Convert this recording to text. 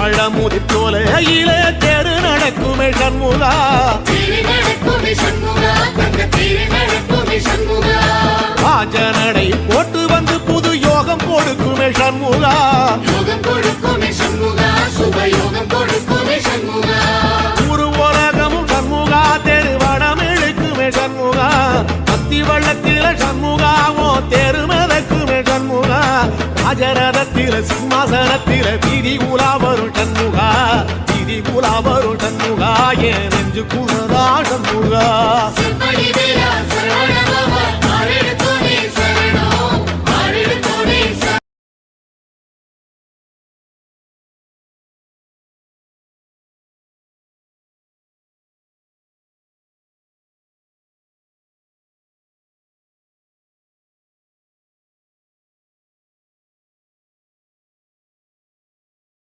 பழமுதி தோலையிலே தேடு நடக்குமே சண்முகா. சண்முகா ராஜனடை போட்டு வந்து புது யோகம் கொடுக்குமே சண்முகா. ஒரு உலகமும் சண்முகா தெரு வடம் இழுக்குமே சண்முகா. கத்தி வள்ளத்தில சண்முகாவோ தெரு மிதக்குமே சண்முகா. ராஜரதத்தில சிம்மாசனத்தில வீதி உலா வரும் முகாய நெஞ்சு குளரா முகா